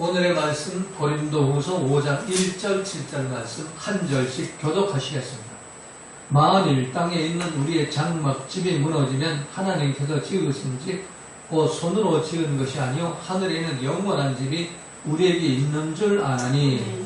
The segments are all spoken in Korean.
오늘의 말씀 고린도후서 5장 1절 7절 말씀 한 절씩 교독하시겠습니다. 만일 땅에 있는 우리의 장막집이 무너지면 하나님께서 지으신 집, 곧 손으로 지은 것이 아니요 하늘에 있는 영원한 집이 우리에게 있는 줄 아나니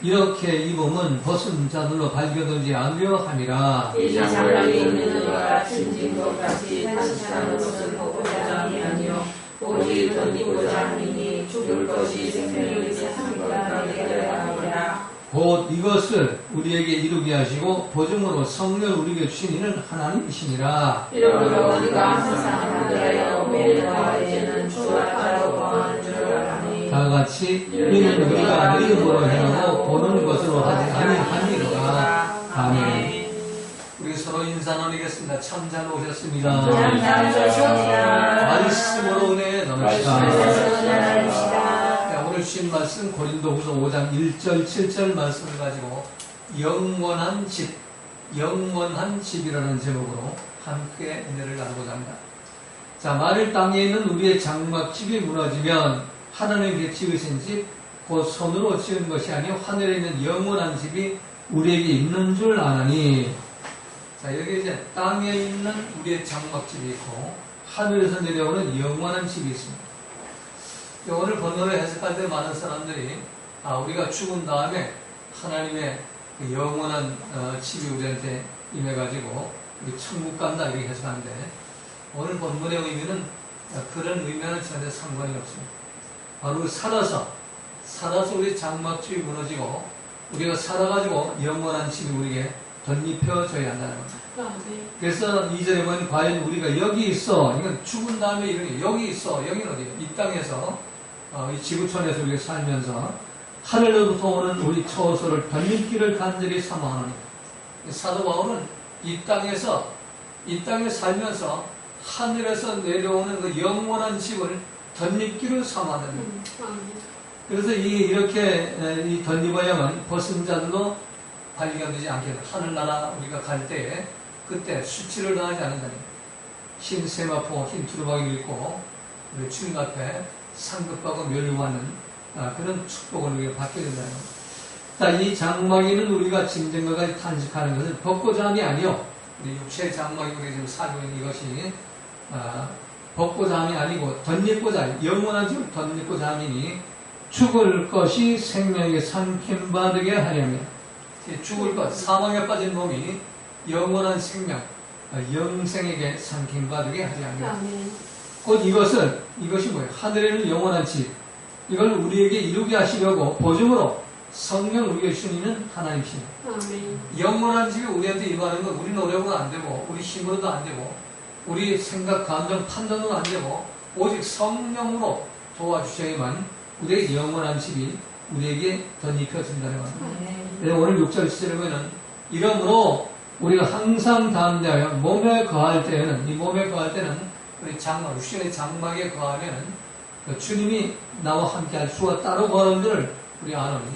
이렇게 입음은 벗은 자들로 발견되지 않으려 함이라. 이 장막에 있는 이가 진진 것 같이 한식하는 것을 보고자 함이 아니요. 오직 던지고자 함이니 죽을 것이 생명이 세상보다 내게 하니라. 곧 이것을 우리에게 이루게 하시고 보증으로 성령을 우리에게 주신 이는 하나님이시니라. 이러므로 우리가 항상 같이 이는 우리가 믿음으로 행하고 보는 것으로 하지 아니하니라 아멘 우리 서로 인사 나누겠습니다. 참 잘 오셨습니다. 말씀으로 은혜 나눕시다. 네, 오늘 주신 말씀 고린도 후서 5장 1절 7절 말씀을 가지고 영원한 집 영원한 집이라는 제목으로 함께 은혜를 나누고자 합니다. 자, 만일 땅에 있는 우리의 장막집이 무너지면 하나님께 지으신 집, 곧 손으로 지은 것이 아니요 하늘에 있는 영원한 집이 우리에게 있는 줄 아나니 자, 여기 이제 땅에 있는 우리의 장막집이 있고 하늘에서 내려오는 영원한 집이 있습니다. 오늘 본문을 해석할 때 많은 사람들이 아, 우리가 죽은 다음에 하나님의 그 영원한 어, 집이 우리한테 임해가지고 우리 천국 간다 이렇게 해석하는데 오늘 본문의 의미는 어, 그런 의미와는 전혀 상관이 없습니다. 바로 살아서 살아서 우리 장막집이 무너지고 우리가 살아가지고 영원한 집이 우리에게 덧입혀져야 한다는 겁니다. 그래서 이절에 보면 과연 우리가 여기 있어 이건 죽은 다음에 이런 게 여기 있어 여기는 어디예요? 이 땅에서 어, 이 지구촌에서 우리가 살면서 하늘로부터 오는 우리 처소를 덧입기를 간절히 사모하노니 사도 바울은 이 땅에서 이 땅에 살면서 하늘에서 내려오는 그 영원한 집을 덧입기를 사모하는 거예요. 그래서 이 이렇게 에, 이 덧입어야만 벗은 자들로 발견되지 않게 돼. 하늘나라 우리가 갈 때에 그때 수치를 당하지 않는다니. 흰 세마포, 흰 두루마기를 입고 우리 주님 앞에 상급하고 멸류하는 아, 그런 축복을 우리가 받게 된다는. 자, 이 장막에는 우리가 짐승과같이 탄식하는 것은 벗고자 함이 아니요. 우리 육체의 장막이 우리 지금 살고 있는 이것이 아, 벗고자 함이 아니고 덧입고자 함, 영원한 집을 덧입고자 함이니 죽을 것이 생명에 삼킴받게 하려면 이 죽을 것, 사망에 빠진 몸이 영원한 생명, 아, 영생에게 삼킴받게 하려면 곧 이것을 이것이 뭐예요? 하늘에는 영원한 집 이걸 우리에게 이루게 하시려고 보증으로 성령 우리에게 주시는 하나님이십니다. 영원한 집이 우리한테 임하는 건 우리 노력은 안 되고 우리 힘으로도 안 되고 우리 생각, 감정, 안 되고 오직 성령으로 도와주셔야만 우리의 영원한 집이 우리에게 덧입혀진다는 겁니다. 네, 오늘 6절 7절에 보면 이러므로 우리가 항상 담대하여 몸에 거할 때에는 이 몸에 거할 때는 우리 장막, 육신의 장막에 거하면은 그 주님이 나와 함께할 수가 따로 거하는 줄 우리 아노니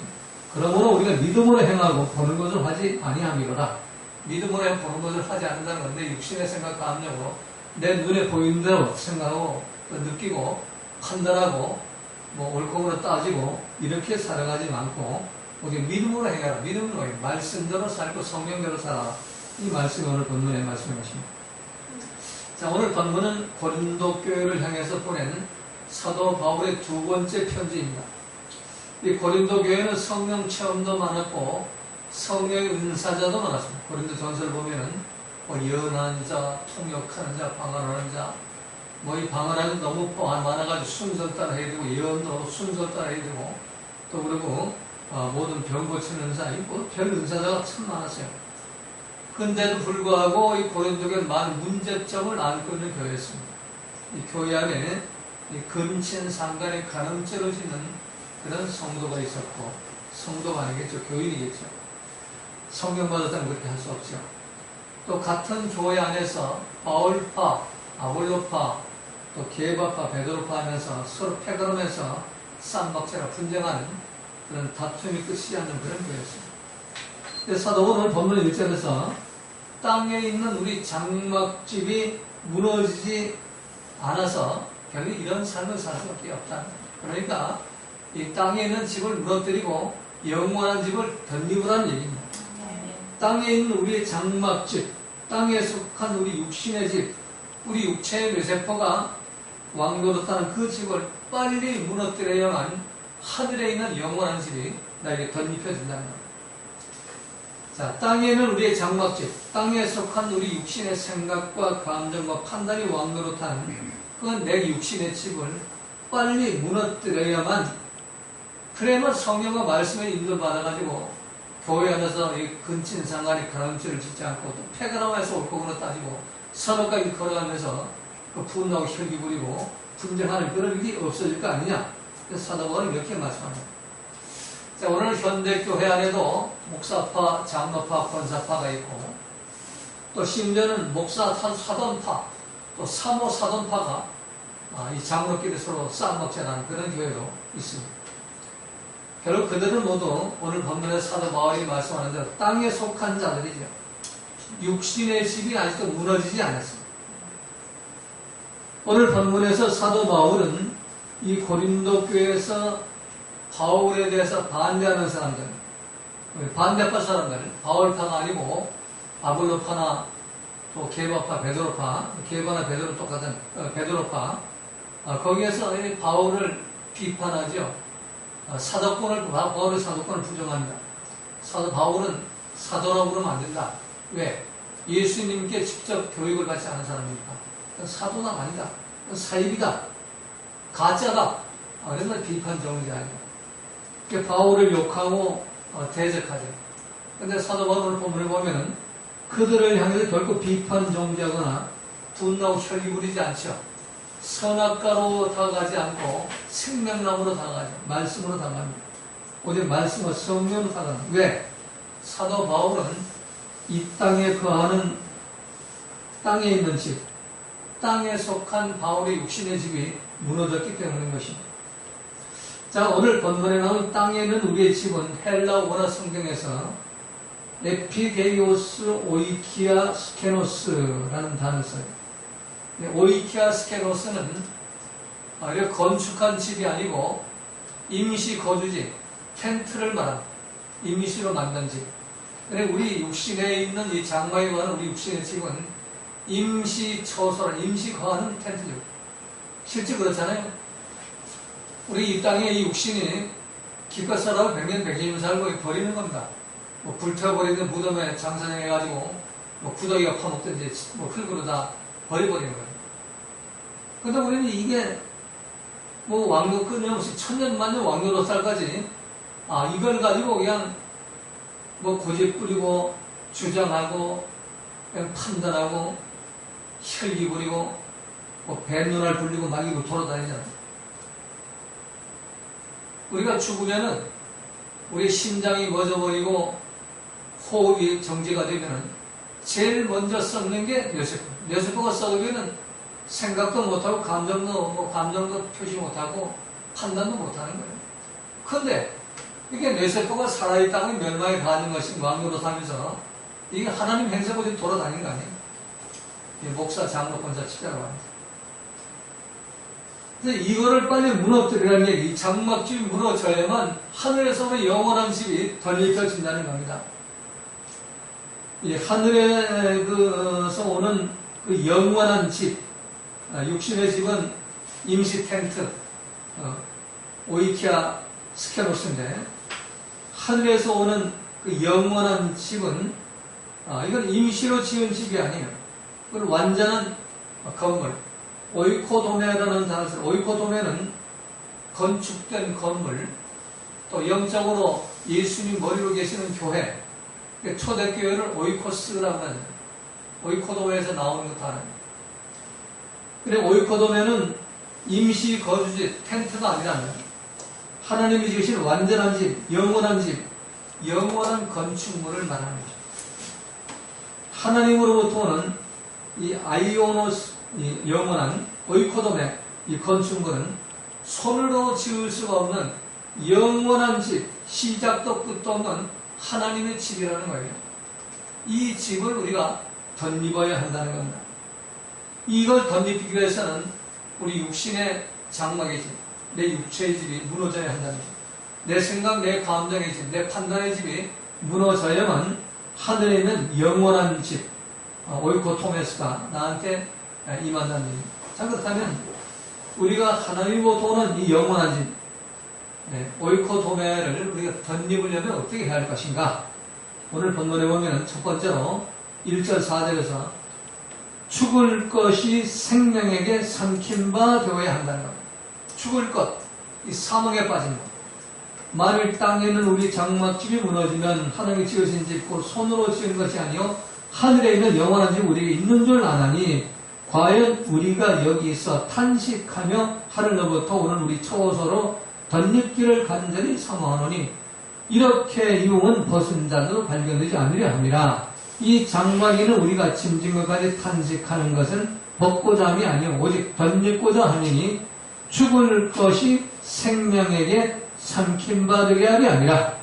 그러므로 우리가 믿음으로 행하고 보는 것을 하지 아니함이로라 믿음으로 행 보는 것을 하지 않는다는 건데 육신의 생각 감정으로 내 눈에 보이는 대로 생각하고 또 느끼고 판단하고 뭐 옳고그로 따지고 이렇게 살아가지 않고 우리 믿음으로 행하라 믿음으로 해. 말씀대로 살고 성령대로 살아라 이 말씀이 오늘 본문의 말씀이십니다 자 오늘 본문은 고린도 교회를 향해서 보낸 사도 바울의 두 번째 편지입니다. 이 고린도 교회는 성령 체험도 많았고 성령의 은사자도 많았습니다. 고린도 전설 보면은 뭐 연한 자, 통역하는 자, 방언하는 자, 뭐 이 방언하는 너무 많아가지고 순서 따라 해야 되고 예언도 순서 따라 해야 되고 또 그리고 어, 모든 병 고치는 은사, 뭐별 은사자가 참 많았어요. 근데도 불구하고 이 고린도 교회는 많은 문제점을 안고 있는 교회였습니다. 이 교회 안에 이 근친 상간에 가늠죄를 짓는 그런 성도가 있었고 성도가 아니겠죠 교인이겠죠 성경 받았다면 그렇게 할 수 없죠 또 같은 교회 안에서 바울파 아볼로파 또 게바파 베드로파 하면서 서로 패거하면서 쌈박자가 분쟁하는 그런 다툼이 끝이 않는 그런 교회였습니다 사도는 오늘 본문 1절에서 땅에 있는 우리 장막집이 무너지지 않아서 결국 이런 삶을 살 수밖에 없다. 그러니까 이 땅에 있는 집을 무너뜨리고 영원한 집을 덧입으라는 얘기입니다. 땅에 있는 우리의 장막집, 땅에 속한 우리 육신의 집, 우리 육체의 뇌세포가 왕노릇하는 그 집을 빨리 무너뜨려야만 하늘에 있는 영원한 집이 나에게 덧입혀진다는 겁니다. 자, 땅에는 우리의 장막집, 땅에 속한 우리 육신의 생각과 감정과 판단이 왕노릇하는 그건 내 육신의 집을 빨리 무너뜨려야만 그래야만 성령과 말씀에 인도받아가지고 교회 안에서 이 근친 상간이 가람줄을 짓지 않고 또 폐가람에서 옳고 그르 따지고 선악까지 걸어가면서 그 분노하고 혈기 부리고 분쟁하는 그런 일이 없어질 거 아니냐. 그래서 사도바울은 이렇게 말씀합니다. 자, 오늘 현대교회 안에도 목사파, 장로파, 권사파가 있고 또 심지어는 목사, 사- 사돈파, 또 사모 사돈파가 아, 이 장로끼리 서로 싸움먹자는 그런 교회도 있습니다. 결국 그들은 모두 오늘 본문의 사도 바울이 말씀하는 대로 땅에 속한 자들이죠. 육신의 집이 아직도 무너지지 않았습니다. 오늘 본문에서 사도 바울은 이 고린도 교회에서 바울에 대해서 반대하는 사람들, 반대파 사람들, 바울파가 아니고 아볼로파나 또 게바파, 베드로파, 게바나 베드로 똑같은 어, 베드로파, 아, 거기에서 이 바울을 비판하죠. 아, 사도권을 바- 바울의 사도권을 부정합니다. 사도 바울은 사도라고 그러면 안 된다. 왜? 예수님께 직접 교육을 받지 않은 사람이니까. 그건 사도가 아니다. 사입이다. 가짜다. 아, 이런 걸 비판 정리하죠. 그 바울을 욕하고 어, 대적하죠. 근데 사도 바울을 본문에 보면은 그들을 향해서 결코 비판 정지하거나 분노하고 혈기 부리지 않죠. 선악가로 다가가지 않고 생명나무로 다가가죠. 말씀으로 다가갑니다. 오직 말씀과 성령으로 다가갑니다. 왜? 사도 바울은 이 땅에 거하는 땅에 있는 집, 땅에 속한 바울의 육신의 집이 무너졌기 때문인 것입니다. 자, 오늘 본문에 나온 땅에는 우리의 집은 헬라 원어 성경에서 에피게이오스 오이키아 스케노스라는 단어를 써요. 네, 오이키아 스케노스는 아, 이렇게 건축한 집이 아니고 임시 거주지, 텐트를 말합니다. 임시로 만든 집. 그래 우리 육신에 있는 이 장막에 거하는 우리 육신의 집은 임시 처소라 임시 거하는 텐트죠. 실제 그렇잖아요. 우리 이 땅에 이 육신이 기껏 살아도 백년 백년 살고 버리는 겁니다. 뭐 불태워버리는 무덤에 장사해가지고 뭐 구더기가 파먹든지 뭐 흙으로 다 버려버리는 거예요. 근데 우리는 이게 뭐 왕노 끊임없이 천년 만년 왕노로 살까지 아 이걸 가지고 그냥 뭐 고집 부리고 주장하고 그냥 판단하고 혈기 부리고 뭐 뱃눈알 불리고 막 이거 돌아다니잖아요. 우리가 죽으면은 우리 심장이 멎어버리고 호흡이 정지가 되면은 제일 먼저 썩는 게 뇌세포. 뇌세포가 썩으면은 생각도 못하고 감정도 뭐 감정도 표시 못하고 판단도 못하는 거예요. 근데 이게 뇌세포가 살아있다고 멸망에 가는 것이 왕으로 살면서 이게 하나님 행세고 돌아다니는 거 아니에요? 이 목사, 장로, 권사, 치자라고 합니다. 근데 이거를 빨리 무너뜨리라는 얘기, 이 장막집이 무너져야만 하늘에서 영원한 집이 덧입혀진다는 겁니다. 이 하늘에서 오는 그 영원한 집, 아, 육신의 집은 임시 텐트, 어, 오이키아 스케노스인데, 하늘에서 오는 그 영원한 집은, 아, 이건 임시로 지은 집이 아니에요. 그건 완전한 건물. 오이코도메라는 단어를. 오이코도메는 건축된 건물, 또 영적으로 예수님 머리로 계시는 교회, 그 초대교회를 오이코스라고 하는 오이코도메에서 나오는 것 단어입니다. 그래 오이코도메는 임시 거주지, 텐트가 아니라는. 하나님이 지으신 완전한 집, 영원한 집, 영원한 건축물을 말하는 거죠. 하나님으로부터 오는 이 아이오노스, 이 영원한 오이코돔의 이 건축물은 손으로 지을 수가 없는 영원한 집, 시작도 끝도 없는 하나님의 집이라는 거예요. 이 집을 우리가 덧입어야 한다는 겁니다. 이걸 덧입기 위해서는 우리 육신의 장막의 집, 내 육체의 집이 무너져야 한다는 거죠. 내 생각, 내 감정의 집, 내 판단의 집이 무너져야만 하늘에 있는 영원한 집, 어, 오이코 토메스가 나한테 임한다는 얘기입니다. 자, 그렇다면 우리가 하나님으로 도는 이 영원한 집, 네, 오이코토메를 우리가 덧입으려면 어떻게 해야 할 것인가? 오늘 본문에 보면 첫 번째로 1절 4절에서 죽을 것이 생명에게 삼킨 바 되어야 한다는 것. 죽을 것, 이 사망에 빠진 것. 만일 땅에 있는 우리 장막집이 무너지면 하나님이 지으신 집, 곧 손으로 지은 것이 아니요 하늘에 있는 영원한 집 우리에게 있는 줄 아나니 과연 우리가 여기서 탄식하며 하늘로부터 오는 우리 초소로 덧입기를 간절히 사모하노니 이렇게 유흥은 벗은 자도 발견되지 않으려 함이라 이 장막에는 우리가 짐진 것까지 탄식하는 것은 벗고자 함이 아니요 오직 덧입고자 함이니 죽을 것이 생명에게 삼킨 바 되게 하리 아니라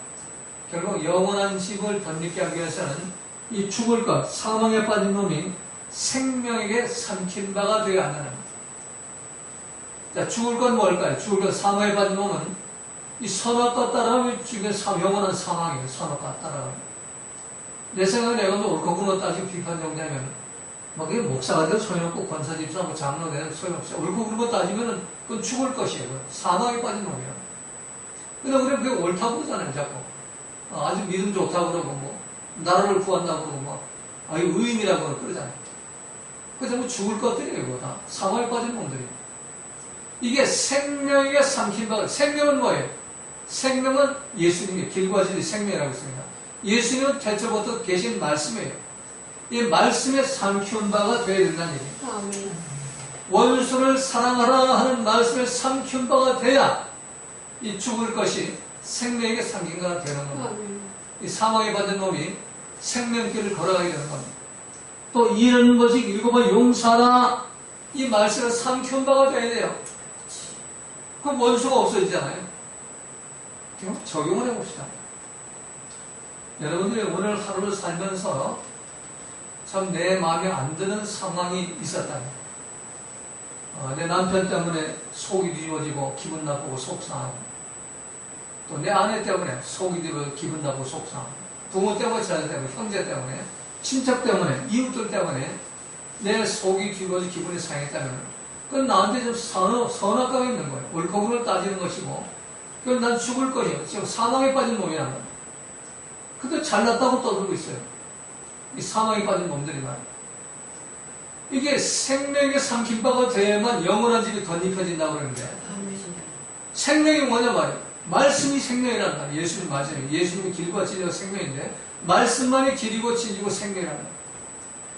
결국 영원한 집을 덧입게 하기 위해서는 이 죽을 것 사망에 빠진 놈이 생명에게 삼킨 바가 되어야 한다는. 자, 죽을 건 뭘까요? 죽을 건 사망에 빠진 놈은 이 선악과 따라가면 지금 사- 영원한 사망이에요. 선악과 따라가면. 내 생각에 내가 뭐 옳고 그르고 따지고 비판 정도면 막 이게 목사가 돼도 소용없고 권사 집사 뭐 장로 되도 소용없어. 옳고 그르고 따지면은 그건 죽을 것이에요. 사망에 빠진 놈이에요. 근데 우리는 그게 옳다고 그러잖아요, 자꾸. 어, 아주 믿음 좋다고 그러고 뭐 나라를 구한다고 그러고 뭐 아, 이 의인이라고 그러잖아요. 그래서 뭐 죽을 것들이에요, 다. 사망에 빠진 놈들이에요. 이게 생명에게 삼킨 바가 생명은 뭐예요? 생명은 예수님이 길과 진리 생명이라고 했습니다. 예수님은 태초부터 계신 말씀이에요. 이 말씀에 삼키운 바가 되어야 된다는 얘기예요. 아멘. 원수를 사랑하라 하는 말씀에 삼키운 바가 돼야 이 죽을 것이 생명에게 삼킨 바가 되는 겁니다. 아멘. 이 사망에 받은 놈이 생명길을 걸어가게 되는 겁니다. 또 이런 것이 일곱번 용사라 이 말씀을 삼키운 바가 돼야 돼요. 그럼 원수가 없어지잖아요. 그럼 적용을 해봅시다. 여러분들이 오늘 하루를 살면서 참 내 마음에 안 드는 상황이 있었다면 어, 내 남편 때문에 속이 뒤집어지고 기분 나쁘고 속상하고 또 내 아내 때문에 속이 뒤집어 기분 나쁘고 속상하고 부모 때문에 자녀 때문에 형제 때문에 친척 때문에 이웃들 때문에 내 속이 뒤집어지 기분이 상했다면 그건 나한테 좀 선어, 선악감이 있는 거예요. 옳고그를 따지는 것이고 그건 난 죽을 거예요. 지금 사망에 빠진 놈이란 말이에요. 근데 잘났다고 떠들고 있어요. 이 사망에 빠진 놈들이 말이에요. 이게 생명의 삼킨 바가 돼야만 영원한 집이 덧입혀진다고 그러는데. 생명이 뭐냐 말이에요. 말씀이 생명이란 말이에요. 예수님 맞아요. 예수님이 길과 진리가 생명인데 말씀만이 길이고 진리고 생명이란 말이에요.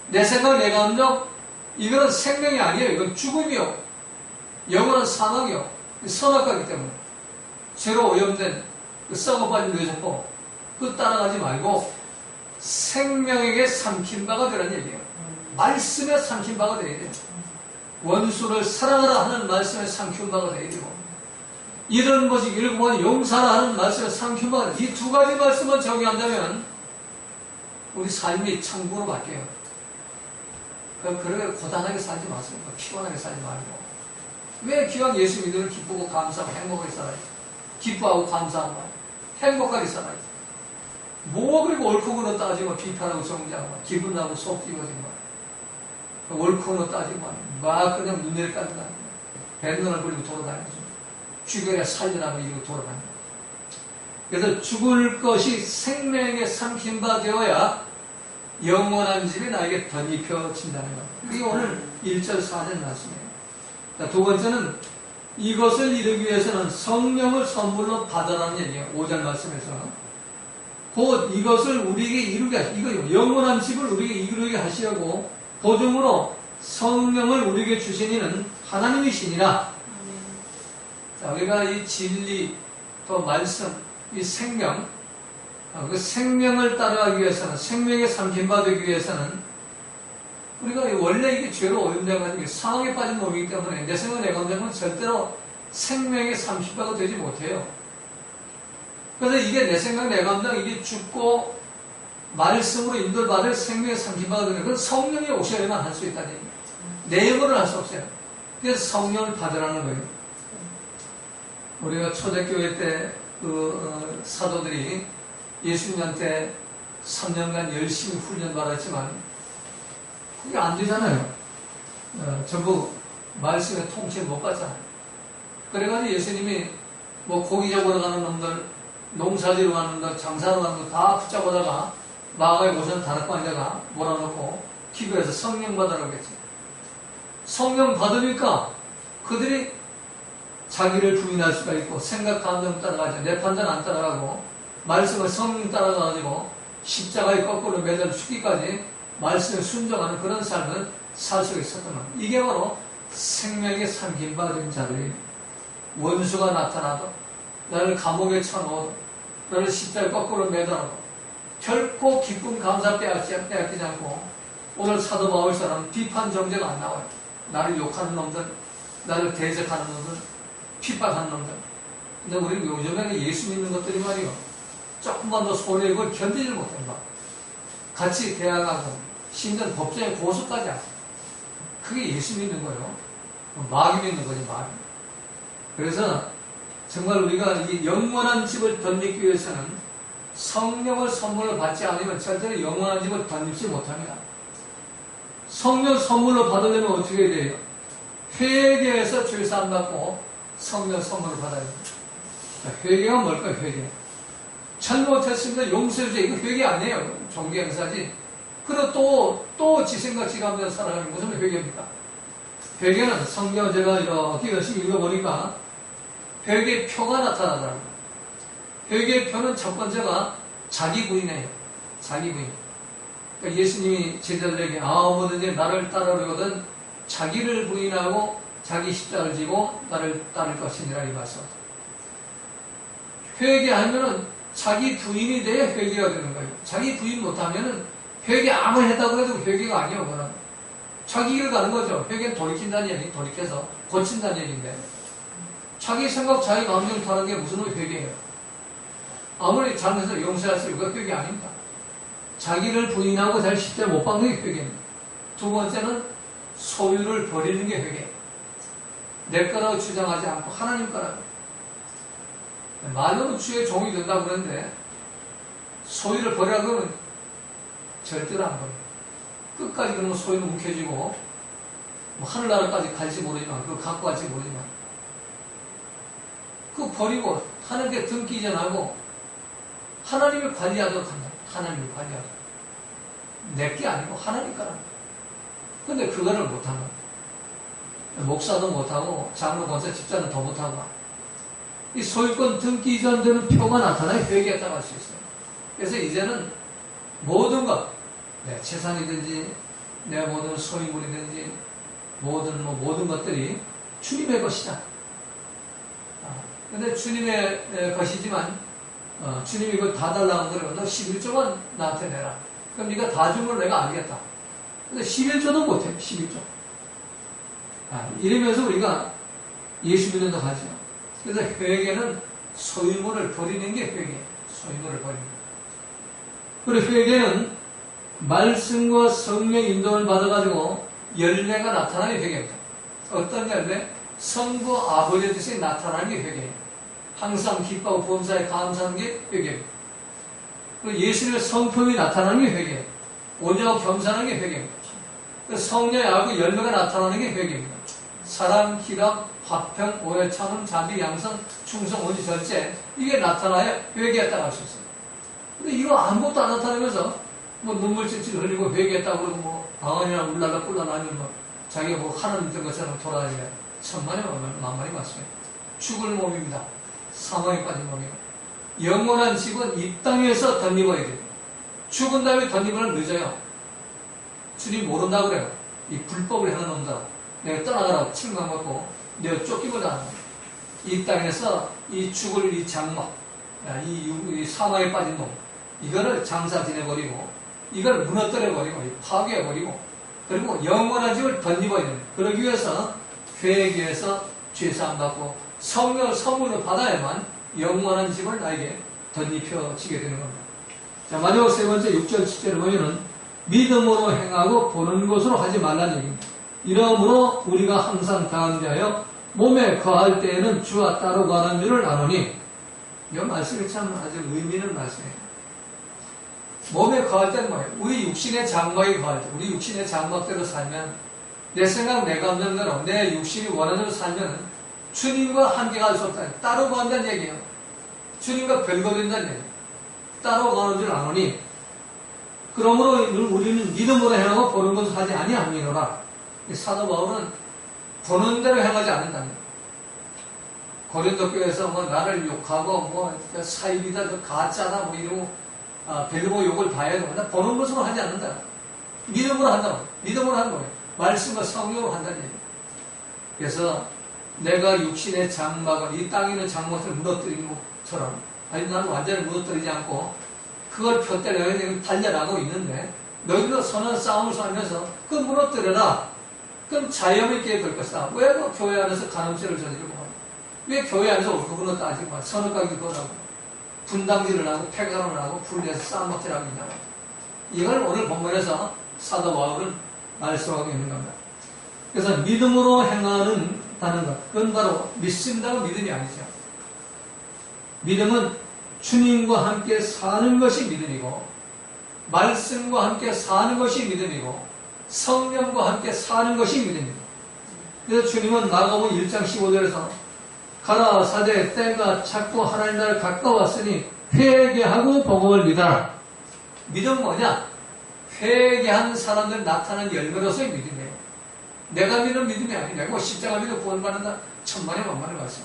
내 생각, 내 감정 이거는 생명이 아니에요. 이건 죽음이요. 영원한 사망이요. 선악가기 때문에 죄로 오염된 그 썩어 빠진 뇌세포 그 따라가지 말고 생명에게 삼킨 바가 되라는 얘기예요. 말씀에 삼킨 바가 되어야 돼요. 원수를 사랑하라 하는 말씀에 삼킨 바가 되어야 되고 이런 것이 번 용사라 하는 말씀에 삼킨 바가 돼. 이두 가지 말씀을 적용한다면 우리 삶이 천국으로 바뀌어요. 그, 그렇게 고단하게 살지 마세요. 피곤하게 살지 말고. 왜 기왕 예수 믿으면 기쁘고 감사하고 행복하게 살아요? 기뻐하고 감사하고 행복하게 살아요. 뭐 그리고 옳고 그르 따지고 비판하고 정죄하고 기분 나고 속 뒤집어지고 옳고 그르 따지고 막 그냥 깔고 다니고 뱃눈을 버리고 돌아다니죠. 죽여야 살려나고 이러고 돌아다니고 그래서 죽을 것이 생명에 삼킨 바 되어야 영원한 집이 나에게 덧입혀진다는 것. 그게 오늘 1절 4절 말씀이에요. 자, 두 번째는 이것을 이루기 위해서는 성령을 선물로 받아라는 얘기예요. 5절 말씀에서. 곧 이것을 우리에게 이루게 하시, 이거 영원한 집을 우리에게 이루게 하시려고 보증으로 성령을 우리에게 주신 이는 하나님이시니라. 자, 우리가 이 진리, 또 말씀, 이 생명, 어, 그 생명을 따라가기 위해서는, 생명에 삼킨 받기 위해서는, 우리가 원래 이게 죄로 오염돼가지고 상황에 빠진 몸이기 때문에 내 생각, 내 감정은 절대로 생명에 삼킨 바가 되지 못해요. 그래서 이게 내 생각, 내 감정, 이게 죽고 말씀으로 인도받을 생명의 삼킨바가 되는 건 성령이 오셔야만 할수 얘기예요. 내 힘으로는 할 수 없어요. 그래서 성령을 받으라는 거예요. 우리가 초대교회 때 그 사도들이 예수님한테 3년간 열심히 훈련 받았지만 그게 안 되잖아요. 어, 전부 말씀의 통치를 못 받잖아요. 그래가지고 예수님이 뭐 고기 잡으러 가는 놈들, 농사지러 가는 놈들, 장사하러 가는 놈들 다 붙잡아다가 마가의 고선 다락방에다가 몰아놓고 기도해서 성령 받으라고 했지. 성령 받으니까 그들이 자기를 부인할 수가 있고 생각 감정 따라가죠. 내 판단 안 따라가고 말씀을 성령 따라가가지고 십자가에 거꾸로 매달 죽기까지 말씀에 순종하는 그런 삶을 살 수가 있었던 겁니다. 이게 바로 생명의 삼긴 바된 자들이 원수가 나타나도 나를 감옥에 쳐넣어도 나를 십자가에 거꾸로 매달아도 결코 기쁨 감사 빼앗지, 빼앗기지 않고 오늘 사도 바울처럼 비판 정죄가 안 나와요. 나를 욕하는 놈들, 나를 대적하는 놈들, 핍박하는 놈들. 근데 우리는 요즘에는 예수 믿는 것들이 말이요. 조금만 더 견디질 못해, 막. 같이 대항하고, 심지어 법정에 고소까지 하고. 그게 예수 믿는 거예요. 마귀 믿는 거지, 마귀. 그래서 정말 우리가 이 영원한 집을 던지기 위해서는 성령을 선물로 받지 않으면 절대로 영원한 집을 던지지 못합니다. 성령 선물로 받으려면 어떻게 해야 돼요? 회개해서 죄사함 받고 성령 선물을 받아야 됩니다. 자, 회개가 뭘까요, 회개? 잘못했습니다. 용서해주세요. 이거 회개 아니에요. 종교 행사지. 그리고 또, 또 지생각 지가면서 살아가는 무슨 회개입니까? 회개는 성경 제가 이렇게 열심히 읽어보니까 회개의 표가 나타나더라고요. 회개의 표는 첫 번째가 자기 부인이에요. 자기 부인. 그러니까 예수님이 제자들에게 아무든지 나를 따르려거든 자기를 부인하고 자기 십자를 지고 나를 따를 것이니라 이 말씀. 회개하면은 자기 부인이 돼야 회개가 되는 거예요. 자기 부인 못하면은 회개 아무리 했다고 해도 회개가 아니에요, 그거는. 자기 길 가는 거죠. 회개는 돌이킨다는 얘기, 돌이켜서 고친다는 얘기인데. 자기 생각, 자기 감정 타는 게 무슨 회개예요? 아무리 잘못해서 용서할 수 있고 회개 아닙니다. 자기를 부인하고 잘 십자 못 박는 게 회개입니다. 두 번째는 소유를 버리는 게 회개. 내 거라고 주장하지 않고 하나님 거라고. 말로는 주의 종이 된다고 그러는데 소유를 버리라고 하면 절대로 안 버려요. 끝까지 그러면 소유는 묵혀지고 뭐 하늘나라까지 갈지 모르지만 그걸 갖고 갈지 모르지만 그 버리고 하나님께 등기 이전하고 하나님이 관리하도록 한다. 하나님이 관리하도록. 내게 아니고 하나님 거랍니다. 근데 그거를 못하는 목사도 못하고 장로 권사 집사는 더 못하고 이 소유권 등기 이전되는 표가 나타나야 회개했다고 할 수 있어요. 그래서 이제는 모든 것, 내 재산이든지 내 모든 소유물이든지 모든 뭐 모든 것들이 주님의 것이다. 아, 근데 주님의 에, 것이지만 어, 주님이 이걸 다 달라고 그러면 너 11조만 나한테 내라. 그럼 네가 다준걸 내가 알겠다. 근데 11조도 못해. 11조. 아, 이러면서 우리가 예수 믿는다 하죠. 그래서 회개는 소유물을 버리는 게 회개. 소유물을 버리는 거. 그리고 회개는 말씀과 성령 인도를 받아가지고 열매가 나타나는 게 회개입니다. 어떤 열매? 성부 아버지의 뜻이 나타나는 게 회개예요. 항상 기뻐하고 범사에 감사하는 게 회개입니다. 예수님의 성품이 나타나는 게 회개예요. 온유하고 겸손한 게 회개입니다. 성령의 알고 열매가 나타나는 게 회개입니다. 사랑, 희락, 화평, 오해, 참음, 자비, 양성, 충성, 온유, 절제 이게 나타나야 회개했다고 할 수 있어요. 근데 이거 아무것도 안 나타나면서 뭐 눈물 찔찔 흘리고 회개했다고 뭐 방언이나 울랄라 꿀랄라 아니면 뭐 자기가 뭐 하는 된 것처럼 돌아다니면 천만에 만만히 맞습니다. 죽을 몸입니다. 사망에 빠진 몸이에요. 영원한 집은 이 땅에서 덧입어야 돼요. 죽은 다음에 덧입으면 늦어요. 주님 모른다 그래요. 이 불법을 하는 놈다. 내가 떠나가라고 칠망 받고 내가 쫓기보다 이 땅에서 이 죽을 이 장막, 이, 유- 이 사망에 빠진 놈, 이거를 장사 지내버리고 이걸 무너뜨려버리고 파괴해버리고 그리고 영원한 집을 됩니다. 그러기 위해서 회개해서 죄사함 받고 성령 선물을 받아야만 영원한 집을 나에게 덧입혀지게 되는 겁니다. 자, 마지막 세 번째 6절, 7절에 보면은 믿음으로 행하고 보는 것으로 하지 말라는 얘기입니다. 이러므로 우리가 항상 가운데하여 몸에 거할 때에는 주와 따로 가는 줄을 아노니 이 말씀이 참 아주 의미 있는 말씀이에요. 몸에 거할 때는 뭐예요? 우리 육신의 장막에 거할 때, 우리 육신의 장막대로 살면 내 생각, 내 감정대로 내 육신이 원하는 대로 살면 주님과 함께 갈 수 없다. 따로 간다는 얘기예요. 주님과 별거된다는 얘기예요. 따로 가는 줄 아노니 그러므로 우리는 믿음으로 행하고 보는 것을 하지 아니함이노라. 이 사도 바울은 보는 대로 행하지 않는다는 고린도 교회에서 뭐 나를 욕하고 뭐 사입이다, 저 가짜다 뭐 이러고 아, 별거 욕을 다 해도 나 보는 것으로 하지 않는다. 믿음으로 한다. 믿음으로 하는 거예요. 말씀과 성령으로 한다는 얘기예요. 그래서 내가 육신의 장막을 이 땅에 있는 장막을 무너뜨린 것처럼 아니 나는 완전히 무너뜨리지 않고 그걸 펴때 너희들이 달려나고 있는데 너희도 선한 싸움을 싸우면서 그 무너뜨려라. 그럼 자연 있게 될 것이다. 왜 그 교회 안에서 간음죄를 저지르고 왜 교회 안에서 옳고그르 따지고 선악과기 그거라고 분당질을 하고 폐가를 하고 분리해서 싸움먹질하고 있냐고 이걸 오늘 본문에서 사도 바울은 말씀하고 있는 겁니다. 그래서 믿음으로 행하는 다는 것 그건 바로 믿습니다고 믿음이 아니죠. 믿음은 주님과 함께 사는 것이 믿음이고 말씀과 함께 사는 것이 믿음이고 성령과 함께 사는 것이 믿음입니다. 그래서 주님은 마가복음 1장 15절에서 가라 사대 때가 찾고 하나님 나라에 가까웠으니 회개하고 복음을 믿어라. 믿음 뭐냐? 회개한 사람들 나타난 열매로서의 믿음이에요. 내가 믿는 믿음이. 내가 뭐 십자가 믿어 구원받는다. 천만에 만만에 말씀.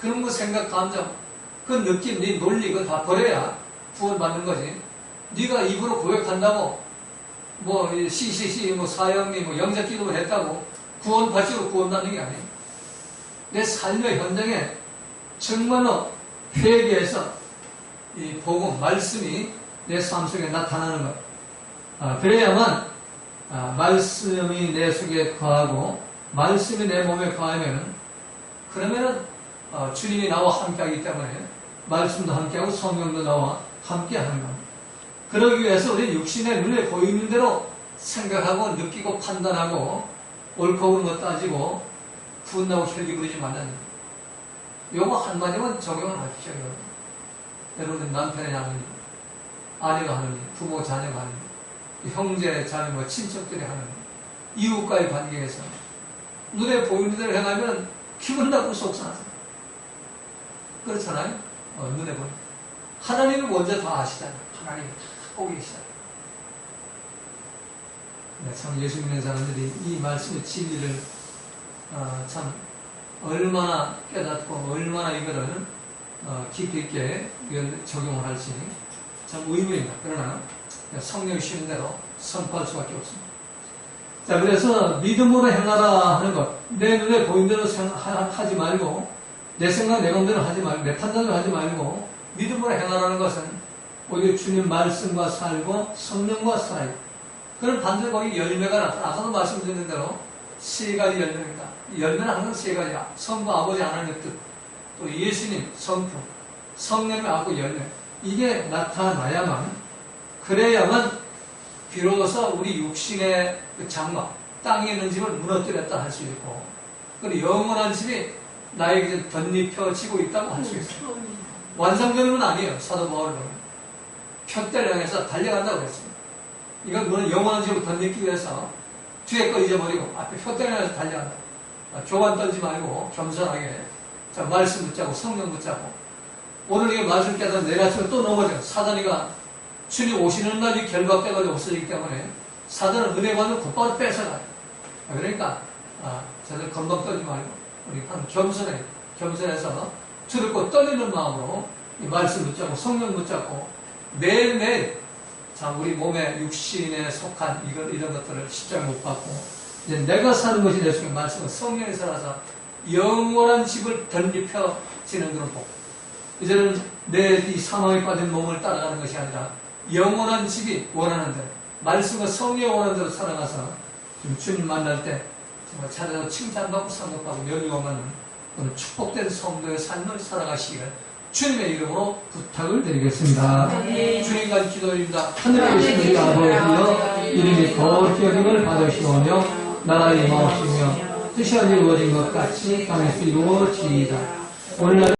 그런 거 생각, 감정, 그 느낌, 네 논리 그거 다 버려야 구원받는 거지. 네가 입으로 고백한다고 뭐 CCC, 뭐 사형리, 뭐 영적 기도를 했다고 구원받지고 구원받는 게 아니에요. 내 삶의 현장에 정말로 회개해서 이 복음, 말씀이 내 삶 속에 나타나는 것. 아, 그래야만 아, 말씀이 내 속에 거하고 말씀이 내 몸에 거하면은 그러면은 어, 주님이 나와 함께하기 때문에 말씀도 함께하고 성령도 나와 함께하는 겁니다. 그러기 위해서 우리 육신의 눈에 보이는 대로 생각하고 느끼고 판단하고 옳고 것 따지고 분나고 혈기 부리지 말라는 요거 한마디만 적용을 하십시오. 여러분. 여러분들 남편이 하는 일, 아내가 하는 일, 부모 자녀가 하는 일, 형제 자매 뭐 친척들이 하는 일, 이웃과의 관계에서 눈에 보이는 대로 행하면 기분 나쁘고 속상하죠. 그렇잖아요. 어, 눈에 보이는 하나님이 먼저 다 아시잖아요. 하나님 보고 계시잖아요. 네, 참 예수 믿는 사람들이 이 말씀의 진리를 어, 참 얼마나 깨닫고 얼마나 이거를 어, 깊이 있게 적용을 할지 참 의문입니다. 그러나 성령이 쉬는 대로 선포할 수밖에 없습니다. 자, 그래서 믿음으로 행하라 하는 것. 내 눈에 보이는 대로 하지 말고, 내 생각, 내 감대로 하지 말고, 내 판단을 하지 말고, 믿음으로 행하라는 것은 오히려 주님 말씀과 살고, 성령과 살아요. 그런 반드시 거기 열매가 나타나. 아까도 말씀드린 대로 세 가지 열매입니다. 열매는 항상 세 가지야. 성부, 아버지, 하나님의 뜻. 또 예수님, 성품, 성령의 아고 열매. 이게 나타나야만, 그래야만 비로소 우리 육신의 그 장막, 땅에 있는 집을 무너뜨렸다 할 수 있고, 그리고 영원한 집이 나에게 덧입혀지고 있다고 할 수 있어요. 완성되는 건 아니에요. 사도 바울은. 표대를 향해서 달려간다고 그랬습니다. 이건 물론 영원한 집을 덧입기 위해서 뒤에 거 잊어버리고 앞에 표대를 향해서 달려간다. 아, 교만 떨지 말고 겸손하게 자, 말씀 붙잡고 성령 붙잡고 오늘 이게 말씀 깨달아 내일 아침에 또 넘어져. 사단이가 주님 오시는 날이 결박돼가지고 없어지기 때문에 사단은 은혜 받으면 곧바로 뺏어가요. 그러니까 아, 저들 건방 떨지 말고 우리 한 겸손해 겸손해서 두렵고 떨리는 마음으로 이 말씀 붙잡고 성령 붙잡고 매일매일 참 우리 몸에 육신에 속한 이런, 이런 것들을 십자가 못 받고 이제 내가 사는 것이 내 속에 말씀은 성령이 살아서 영원한 집을 덧입혀지는 그런 복. 이제는 내 이 사망에 빠진 몸을 따라가는 것이 아니라 영원한 집이 원하는 대로 말씀과 성령이 원하는 대로 살아가서 좀 주님 만날 때 정말 찾아서 칭찬받고 상급받고 연유하는 그런 축복된 성도의 삶을 살아가시기를 주님의 이름으로 부탁을 드리겠습니다. 아멘. 주님과 기도입니다. 하늘에 계신 우리 아버지여 이름이 거룩히 여김을 받으시오며 나라의 임하옵시며 뜻이 이루어진 것 같이 땅에서 이루어지이다. 오늘날